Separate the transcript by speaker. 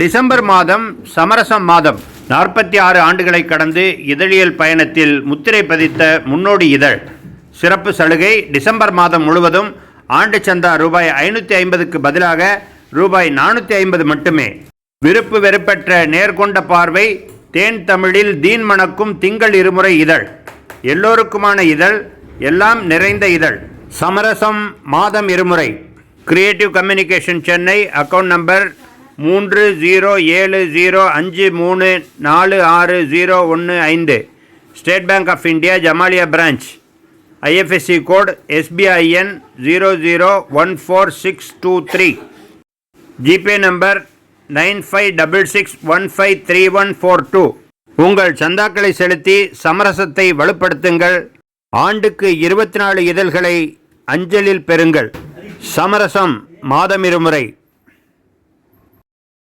Speaker 1: December மாதம் சமரசம் மாதம். நாற்பத்தி ஆறு ஆண்டுகளை கடந்து இதழியல் பயணத்தில் முத்திரை பதித்த முன்னோடி இதழ். சிறப்பு சலுகை டிசம்பர் மாதம் முழுவதும் ஆண்டு சந்தா ரூபாய் ஐநூற்றி ஐம்பதுக்கு பதிலாக ரூபாய் நானூற்றி ஐம்பது மட்டுமே. விருப்பு வெறுப்பற்ற நேர்கொண்ட பார்வை தேன் தமிழில் தீன் மணக்கும் திங்கள் இருமுறை இதழ். எல்லோருக்குமான இதழ் எல்லாம் நிறைந்த இதழ். சமரசம் மாதம் இருமுறை. Creative communication Chennai account number மூன்று ஜீரோ ஏழு ஜீரோ அஞ்சு மூணு நாலு ஆறு ஜீரோ ஒன்று ஐந்து. State Bank of India Jamalia branch IFSC code SBIN zero zero one four six two three GPay number nine five double six one five three one four two உங்கள் சந்தாக்களை செலுத்தி சமரசத்தை வலுப்படுத்துங்கள். ஆண்டுக்கு இருபத்தி நாலு இதழ்களை அஞ்சலில் பெறுங்கள். சமரசம் மாதமிருமுறை